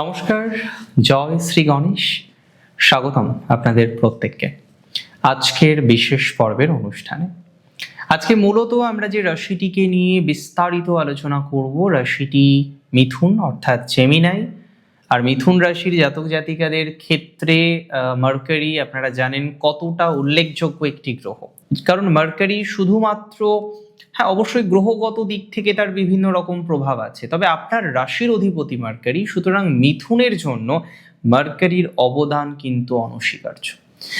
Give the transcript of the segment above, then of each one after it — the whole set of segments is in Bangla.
নমস্কার, জয় শ্রী গণেশ। স্বাগতম আপনাদের প্রত্যেককে আজকের বিশেষ পর্বের অনুষ্ঠানে। আজকে মূলত আমরা যে রাশিটিকে নিয়ে বিস্তারিত আলোচনা করব, রাশিটি মিথুন অর্থাৎ জেমিনাই আর মিথুন রাশির জাতক জাতিকাদের ক্ষেত্রে মার্কারি আপনারা জানেন কতটা উল্লেখযোগ্য একটি গ্রহ। কারণ মার্কারি শুধুমাত্র হ্যাঁ অবশ্যই গ্রহগত দিক থেকে তার বিভিন্ন রকম প্রভাব আছে। তবে আপনার রাশির অধিপতি মার্কারি, সুতরাং মিথুনের জন্য মার্কারির অবদান কিন্তু অনস্বীকার্য।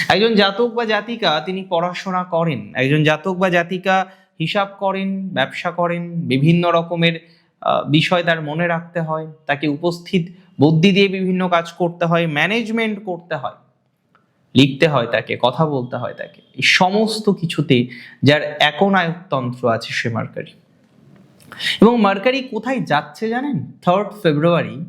একজন জাতক বা জাতিকা তিনি পড়াশোনা করেন, একজন জাতক বা জাতিকা হিসাব করেন, ব্যবসা করেন, বিভিন্ন রকমের বিষয় তার মনে রাখতে হয়, তাকে উপস্থিত বুদ্ধি দিয়ে বিভিন্ন কাজ করতে হয়, ম্যানেজমেন্ট করতে হয়। লিখতে হয় তাকে, কথা বলতে হয় তাকে। এই সমস্ত কিছুতে যার একনায়কতন্ত্র আছে সে মার্কারি। এবং মার্কারি কোথায় যাচ্ছে জানেন? থার্ড ফেব্রুয়ারি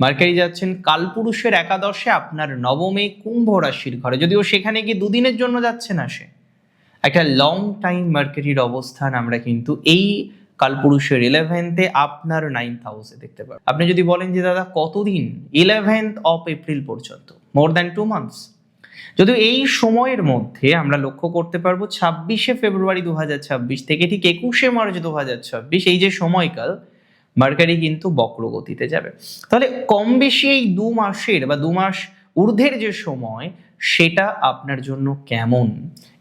মার্কারি যাচ্ছেন কালপুরুষের একাদশে আপনার নবমে কুম্ভ রাশির ঘরে। যদিও সেখানে গিয়ে দুদিনের জন্য যাচ্ছে না সে। একটা লং টাইম মার্কারির অবস্থান আমরা কিন্তু এই কালপুরুষের ইলেভেন্থে আপনার নাইন্থ হাউসে দেখতে পাবেন আপনি যদি বলেন যে, দাদা, কতদিন? ইলেভেন্থ অফ এপ্রিল পর্যন্ত মোর দ্যান টু মান্থস যদিও এই সময়ের মধ্যে আমরা লক্ষ্য করতে পারব ছাব্বিশে ফেব্রুয়ারি দু হাজার ছাব্বিশ থেকে ঠিক একুশে মার্চ দু হাজার ছাব্বিশ, এই যে সময়কাল, মার্কারি কিন্তু বক্রগতিতে যাবে। তাহলে কম বেশি এই দু মাসের বা দু মাস ঊর্ধ্বের যে সময়, সেটা আপনার জন্য কেমন?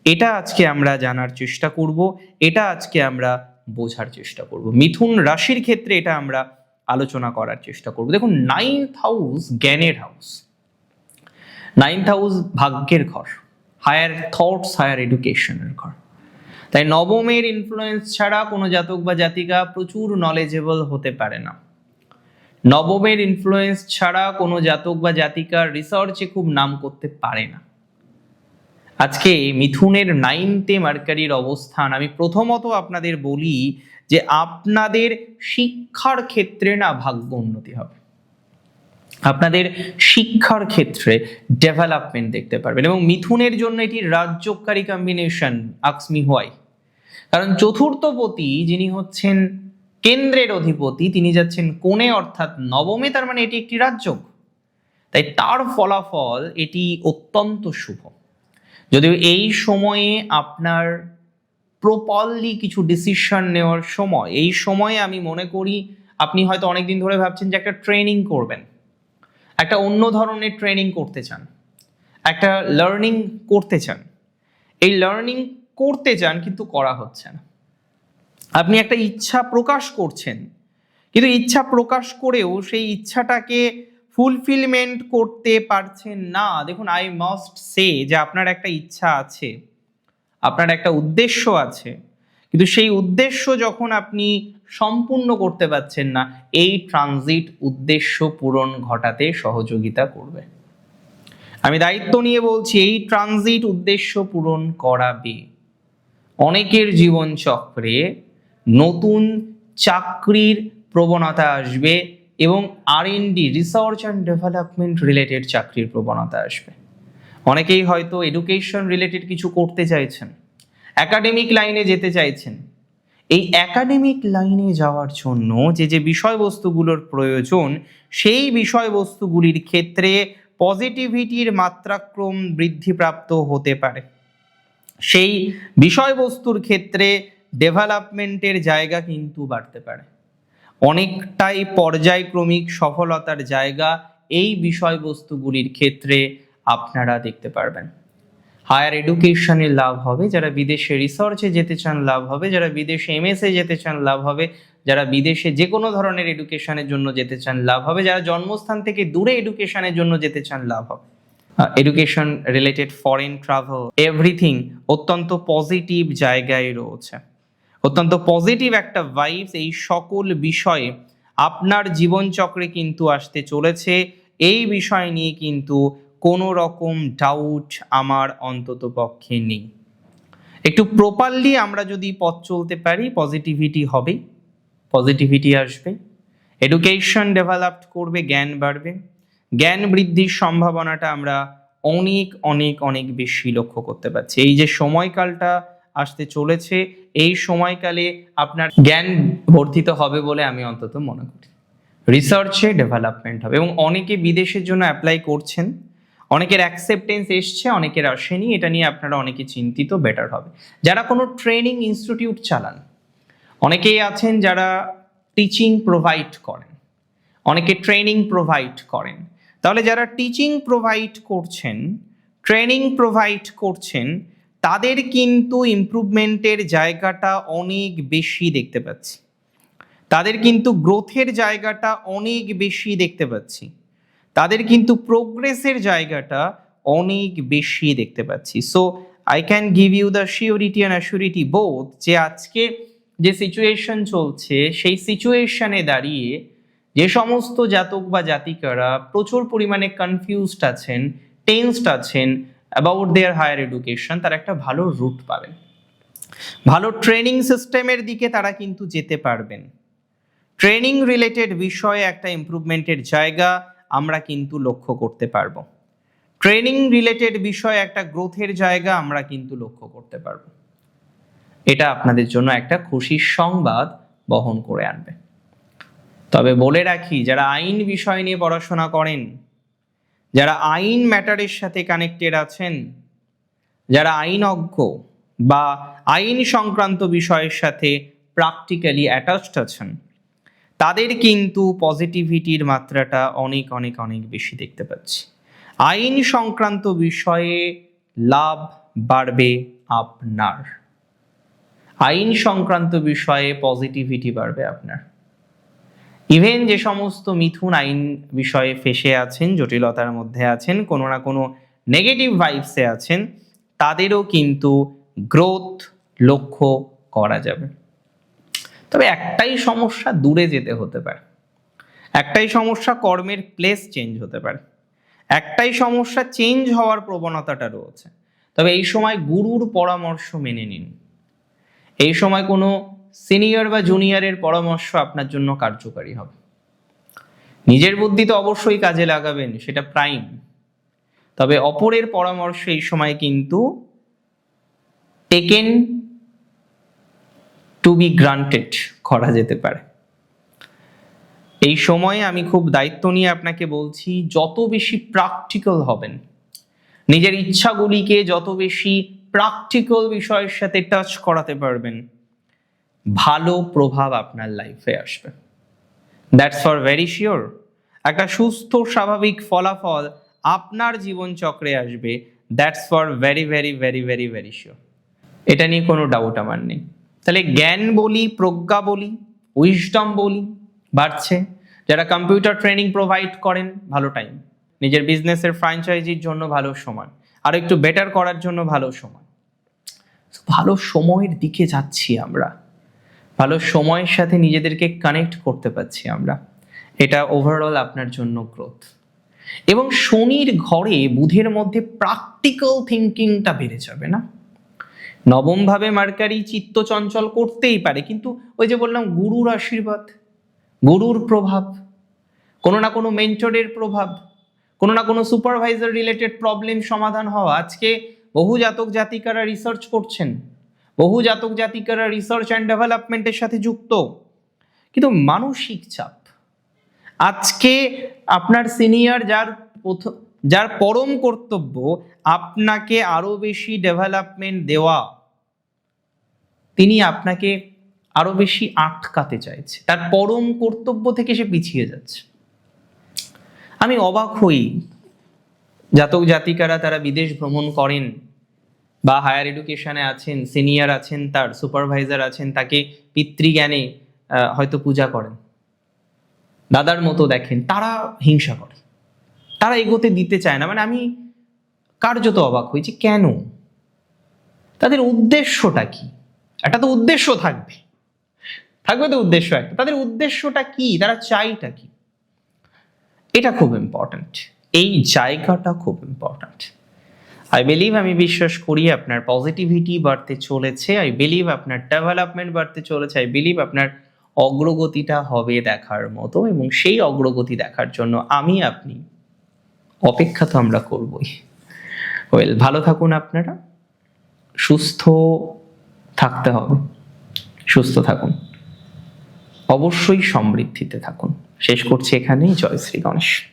এটা আজকে আমরা জানার চেষ্টা করব, এটা আজকে আমরা বোঝার চেষ্টা করব। মিথুন রাশির ক্ষেত্রে এটা আমরা আলোচনা করার চেষ্টা করব। দেখুন নাইন্থ হাউস জ্ঞানের হাউস নাইন্থ হাউস ভাগ্যের ঘর হায়ার থটস হায়ার এডুকেশনের ঘর। তাই নবমের ইনফ্লুয়েন্স ছাড়া কোনো জাতক বা জাতিকা প্রচুর নলেজেবল হতে পারে না। নবমের ইনফ্লুয়েন্স ছাড়া কোনো জাতক বা জাতিকার রিসার্চে খুব নাম করতে পারে না। আজকে মিথুনের নাইনতে মার্কারির অবস্থান, আমি প্রথমত আপনাদের বলি যে আপনাদের শিক্ষার ক্ষেত্রে না ভাগ্য উন্নতি হবে। আপনাদের শিক্ষার ক্ষেত্রে ডেভেলপমেন্ট দেখতে পারবেন এবং মিথুনের জন্য এটি রাজ্যকারী কম্বিনেশন আকসমি হোয়াই কারণ চতুর্থপতি যিনি হচ্ছেন কেন্দ্রের অধিপতি, তিনি যাচ্ছেন কোণে, অর্থাৎ নবমে, তার মানে এটি একটি রাজ্য তাই তার ফলাফল এটি অত্যন্ত শুভ। যদিও এই সময়ে আপনার প্রপারলি কিছু ডিসিশন নেওয়ার সময়, এই সময়ে আমি মনে করি আপনি হয়তো অনেকদিন ধরে ভাবছেন যে একটা ট্রেনিং করবেন। একটা অন্য ধরনের ট্রেনিং করতে চান, একটা লার্নিং করতে চান। এই লার্নিং করতে চান কিন্তু করা হচ্ছে না। আপনি একটা ইচ্ছা প্রকাশ করছেন, কিন্তু ইচ্ছা প্রকাশ করেও সেই ইচ্ছাটাকে ফুলফিলমেন্ট করতে পারছেন না। দেখুন আই মাস্ট সে যে আপনার একটা ইচ্ছা আছে, আপনার একটা উদ্দেশ্য আছে, কিন্তু সেই উদ্দেশ্য যখন আপনি সম্পূর্ণ করতে পারছেন না। এই ট্রানজিট উদ্দেশ্য পূরণ ঘটাতে সহযোগিতা করবে। আমি দায়িত্ব নিয়ে বলছি, এই ট্রানজিট উদ্দেশ্য পূরণ করাবে অনেকের জীবন চক্রে নতুন চাকরির প্রবণতা আসবে এবং R D research and development related চাকরির প্রবণতা আসবে। অনেকেই হয়তো এডুকেশন রিলেটেড কিছু করতে চাইছেন একাডেমিক লাইনে যেতে চাইছেন এই একাডেমিক লাইনে যাওয়ার জন্য যে যে বিষয়বস্তুগুলোর প্রয়োজন, সেই বিষয়বস্তুগুলির ক্ষেত্রে পজিটিভিটির মাত্রাক্রম বৃদ্ধিপ্রাপ্ত হতে পারে। সেই বিষয়বস্তুর ক্ষেত্রে ডেভেলপমেন্টের জায়গা কিন্তু বাড়তে পারে। অনেকটাই পর্যায়ক্রমিক সফলতার জায়গা এই বিষয়বস্তুগুলির ক্ষেত্রে আপনারা দেখতে পারবেন। হায়ার এডুকেশনে লাভ হবে, যারা বিদেশে রিসার্চে যেতে চান লাভ হবে, যারা বিদেশে এমএসএ যেতে চান লাভ হবে, যারা বিদেশে যে কোনো ধরনের এডুকেশনের জন্য যেতে চান লাভ হবে, যারা জন্মস্থান থেকে দূরে এডুকেশনের জন্য যেতে চান লাভ হবে। Education related foreign travel everything অত্যন্ত পজিটিভ জায়গায় রয়েছে। অত্যন্ত পজিটিভ একটা ভাইবস এই সকল বিষয়ে আপনার জীবনচক্রে কিন্তু আসতে চলেছে। এই বিষয় নিয়ে কিন্তু কোনো রকম ডাউট আমার অন্তত পক্ষে নেই। একটু প্রপারলি আমরা যদি পথ চলতে পারি পজিটিভিটি হবে পজিটিভিটি আসবে। এডুকেশন ডেভেলপড করবে, জ্ঞান বাড়বে। জ্ঞান বৃদ্ধির সম্ভাবনাটা আমরা অনেক অনেক অনেক বেশি লক্ষ্য করতে পারছি। এই যে সময়কালটা আসতে চলেছে, এই সময়কালে আপনার জ্ঞান বর্ধিত হবে বলে আমি অন্তত মনে করি। রিসার্চে ডেভেলপমেন্ট হবে এবং অনেকে বিদেশের জন্য অ্যাপ্লাই করছেন। অনেকের অ্যাকসেপ্টেন্স এসছে, অনেকের আসেনি, এটা নিয়ে আপনারা অনেকে চিন্তিত বেটার হবে। যারা কোনো ট্রেনিং ইনস্টিটিউট চালান, অনেকেই আছেন যারা টিচিং প্রোভাইড করেন, অনেকে ট্রেনিং প্রোভাইড করেন। তাহলে যারা টিচিং প্রোভাইড করছেন ট্রেনিং প্রোভাইড করছেন, তাদের কিন্তু ইমপ্রুভমেন্টের জায়গাটা অনেক বেশি দেখতে পাচ্ছি। তাদের কিন্তু গ্রোথের জায়গাটা অনেক বেশি দেখতে পাচ্ছি। তাদের কিন্তু প্রোগ্রেসের জায়গাটা অনেক বেশি দেখতে পাচ্ছি। So I can give you the surety and assurity বোধ যে আজকে যে সিচুয়েশন চলছে, সেই সিচুয়েশনে দাঁড়িয়ে যে সমস্ত জাতক বা জাতিকারা প্রচুর পরিমাণে কনফিউজড আছেন টেন্সড আছেন অ্যাবাউট দেয়ার হায়ার এডুকেশন তারা একটা ভালো রুট পাবেন। ভালো ট্রেনিং সিস্টেমের দিকে তারা কিন্তু যেতে পারবেন। ট্রেনিং রিলেটেড বিষয়ে একটা ইমপ্রুভমেন্টের জায়গা আমরা কিন্তু লক্ষ্য করতে পারব। ট্রেনিং রিলেটেড বিষয়ে একটা গ্রোথের জায়গা আমরা কিন্তু লক্ষ্য করতে পারব। এটা আপনাদের জন্য একটা খুশির সংবাদ বহন করে আনবে। তবে বলে রাখি, যারা আইন বিষয় নিয়ে পড়াশোনা করেন, যারা আইন ম্যাটারের সাথে কানেক্টেড আছেন, যারা আইনজ্ঞ বা আইন সংক্রান্ত বিষয়ের সাথে প্র্যাকটিক্যালি অ্যাটাচড আছেন তাদের কিন্তু পজিটিভিটির মাত্রাটা অনেক অনেক অনেক বেশি দেখতে পাচ্ছি। আইন সংক্রান্ত বিষয়ে লাভ বাড়বে আপনার। আইন সংক্রান্ত বিষয়ে পজিটিভিটি বাড়বে আপনার। ইভেন যে সমস্ত মিথুন আইন বিষয়ে ফেসে আছেন, জটিলতার মধ্যে আছেন, কোনো না কোনো নেগেটিভ ভাইবসে আছেন, তাদেরও কিন্তু গ্রোথ লক্ষ্য করা যাবে। তবে একটাই সমস্যা দূরে যেতে হতে পারে। একটাই সমস্যা কর্মের প্লেস চেঞ্জ হতে পারে। একটাই সমস্যা চেঞ্জ হওয়ার প্রবণতাটা রয়েছে। তবে এই সময় গুরুর পরামর্শ মেনে নিন। এই সময় কোনো সিনিয়র বা জুনিয়রের পরামর্শ আপনার জন্য কার্যকারী হবে। নিজের বুদ্ধি তো অবশ্যই কাজে লাগাবেন, সেটা প্রাইম তবে অপরের পরামর্শ এই সময় কিন্তু টেকেন টু বি গ্রান্টেড করা যেতে পারে। এই সময়ে আমি খুব দায়িত্ব নিয়ে আপনাকে বলছি, যত বেশি প্র্যাকটিক্যাল হবেন, নিজের ইচ্ছাগুলিকে যত বেশি প্র্যাকটিক্যাল বিষয়ের সাথে টাচ করাতে পারবেন, ভালো প্রভাব আপনার লাইফে আসবে। দ্যাটস ফর ভেরি শিওর একটা সুস্থ, স্বাভাবিক ফলাফল আপনার জীবনচক্রে আসবে। That's for very very very very very sure এটা নিয়ে কোনো ডাউট আমার নেই। তাহলে জ্ঞান বলি, প্রজ্ঞা বলি উইজডম বলি বাড়ছে। যারা কম্পিউটার ট্রেনিং প্রোভাইড করেন, ভালো টাইম নিজের বিজনেসের ফ্র্যাঞ্চাইজির জন্য ভালো সময়। আর একটু বেটার করার জন্য ভালো সময়। ভালো সময়ের দিকে যাচ্ছি আমরা। ভালো সময়ের সাথে নিজেদেরকে কানেক্ট করতে পারছি আমরা। এটা ওভারঅল আপনার জন্য গ্রোথ এবং শনির ঘরে বুধের মধ্যে প্র্যাকটিক্যাল থিঙ্কিংটা বেড়ে যাবে না? নবমভাবে মার্কারি চিত্ত চঞ্চল করতেই পারে, কিন্তু ওই যে বললাম গুরুর আশীর্বাদ, গুরুর প্রভাব, কোনো না কোনো মেন্টরের প্রভাব, কোনো না কোনো সুপারভাইজার রিলেটেড প্রবলেম সমাধান হওয়া। আজকে বহু জাতক জাতিকারা রিসার্চ করছেন, বহু জাতক জাতিকারা রিসার্চ অ্যান্ড ডেভেলপমেন্টের সাথে যুক্ত, কিন্তু মানসিক চাপ। আজকে আপনার সিনিয়র যার প্রথম যার পরম কর্তব্য আপনাকে আরও বেশি ডেভেলপমেন্ট দেওয়া। তিনি আপনাকে আরও বেশি আটকাতে চাইছে। তার পরম কর্তব্য থেকে সে পিছিয়ে যাচ্ছে। আমি অবাক হই। জাতক জাতিকারা তারা বিদেশ ভ্রমণ করেন বা হায়ার এডুকেশনে আছেন সিনিয়র আছেন, তার সুপারভাইজার আছেন, তাকে পিতৃজ্ঞানে হয়তো পূজা করেন। দাদার মতো দেখেন, তারা হিংসা করে। তারা এগোতে দিতে চায় না। মানে আমি কার্যত অবাক হই যে কেন? তাদের উদ্দেশ্যটা কি? একটা তো উদ্দেশ্য থাকবে। থাকবে তো উদ্দেশ্য একটা তাদের উদ্দেশ্যটা কি? তারা চাইটা কি? এটা খুব ইম্পর্ট্যান্ট এই জায়গাটা খুব ইম্পর্ট্যান্ট আই বিলিভ আমি বিশ্বাস করি আপনার পজিটিভিটি বাড়তে চলেছে। আই বিলিভ আপনার ডেভেলপমেন্ট বাড়তে চলেছে। আই বিলিভ আপনার অগ্রগতিটা হবে দেখার মতো এবং সেই অগ্রগতি দেখার জন্য আমি আপনি অপেক্ষা তো আমরা করবই। ওয়েল ভালো থাকুন আপনারা। সুস্থ থাকতে হবে। সুস্থ থাকুন। অবশ্যই সমৃদ্ধিতে থাকুন। শেষ করছি এখানেই। জয় শ্রী গণেশ।